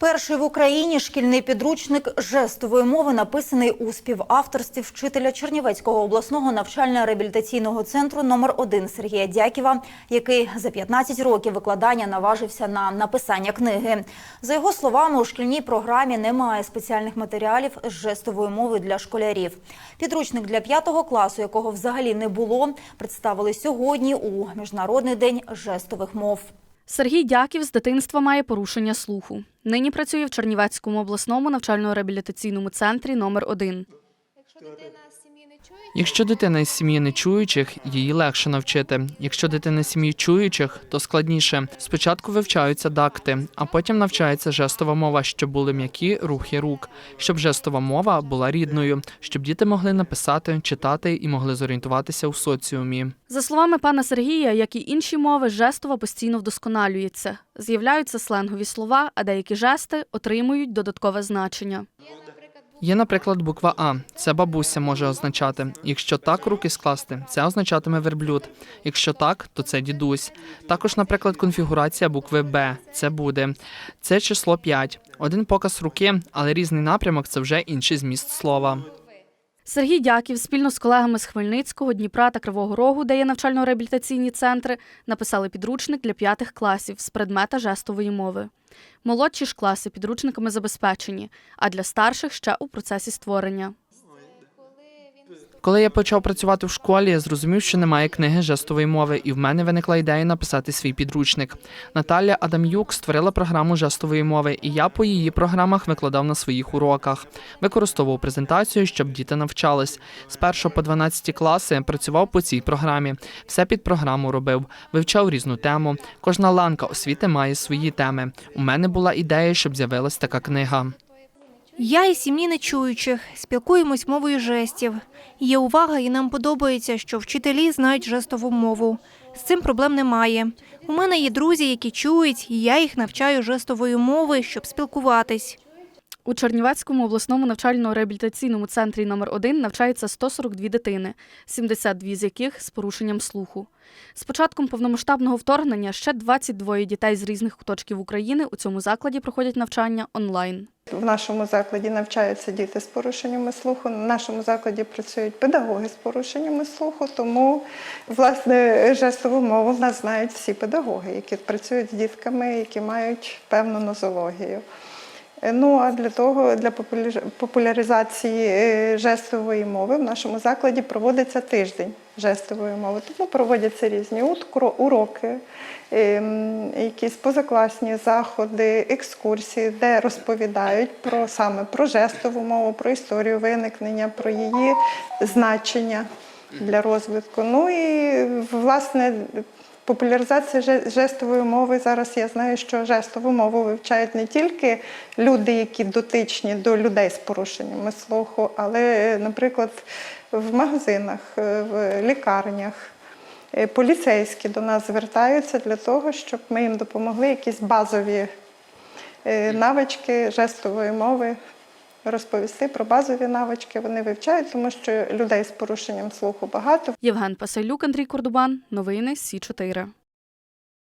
Перший в Україні шкільний підручник жестової мови написаний у співавторстві вчителя Чернівецького обласного навчально-реабілітаційного центру номер 1 Сергія Дяківа, який за 15 років викладання наважився на написання книги. За його словами, у шкільній програмі немає спеціальних матеріалів з жестової мови для школярів. Підручник для п'ятого класу, якого взагалі не було, представили сьогодні у міжнародний день жестових мов. Сергій Дяків з дитинства має порушення слуху. Нині працює в Чернівецькому обласному навчально-реабілітаційному центрі номер 1 Якщо дитина із сім'ї нечуючих, її легше навчити. Якщо дитина з сім'ї чуючих, то складніше. Спочатку вивчаються дакти, а потім навчається жестова мова, щоб були м'які рухи рук, щоб жестова мова була рідною, щоб діти могли написати, читати і могли зорієнтуватися у соціумі. За словами пана Сергія, як і інші мови, жестова постійно вдосконалюється. З'являються сленгові слова, а деякі жести отримують додаткове значення. Є, наприклад, буква А. Це бабуся може означати. Якщо так руки скласти, це означатиме верблюд. Якщо так, то це дідусь. Також, наприклад, конфігурація букви Б. Це буде. Це число 5. Один показ руки, але різний напрямок це вже інший зміст слова. Сергій Дяків спільно з колегами з Хмельницького, Дніпра та Кривого Рогу, де є навчально-реабілітаційні центри, написали підручник для п'ятих класів з предмета жестової мови. Молодші ж класи підручниками забезпечені, а для старших ще у процесі створення. Коли я почав працювати в школі, я зрозумів, що немає книги жестової мови, і в мене виникла ідея написати свій підручник. Наталя Адам'юк створила програму жестової мови, і я по її програмах викладав на своїх уроках. Використовував презентацію, щоб діти навчались. З 1 по 12 класи працював по цій програмі. Все під програму робив, вивчав різну тему. Кожна ланка освіти має свої теми. У мене була ідея, щоб з'явилась така книга. Я і сім'ї нечуючих, спілкуємось мовою жестів. Є увага, і нам подобається, що вчителі знають жестову мову. З цим проблем немає. У мене є друзі, які чують, і я їх навчаю жестової мови, щоб спілкуватись. У Чернівецькому обласному навчально-реабілітаційному центрі номер 1 навчається 142 дитини, 72 з яких з порушенням слуху. З початком повномасштабного вторгнення ще 22 дітей з різних куточків України у цьому закладі проходять навчання онлайн. В нашому закладі навчаються діти з порушеннями слуху. В нашому закладі працюють педагоги з порушеннями слуху, тому власне жестову мову в нас знають всі педагоги, які працюють з дітками, які мають певну нозологію. Е, Ну а для того, для популя- популяризації е, жестової мови в нашому закладі проводиться тиждень жестової мови. Тому проводяться різні уроки, ем, якісь позакласні заходи, екскурсії, де розповідають про саме про жестову мову, про історію виникнення, про її значення для розвитку. Ну і власне. Популяризація жестової мови зараз я знаю, що жестову мову вивчають не тільки люди, які дотичні до людей з порушеннями слуху, але, наприклад, в магазинах, е, в лікарнях. Е, Поліцейські до нас звертаються для того, щоб ми їм допомогли якісь базові е, навички жестової мови розповісти про базові навички. Вони вивчають, тому що людей з порушенням слуху багато. Євген Пасайлюк, Андрій Кордубан. Новини Сі 4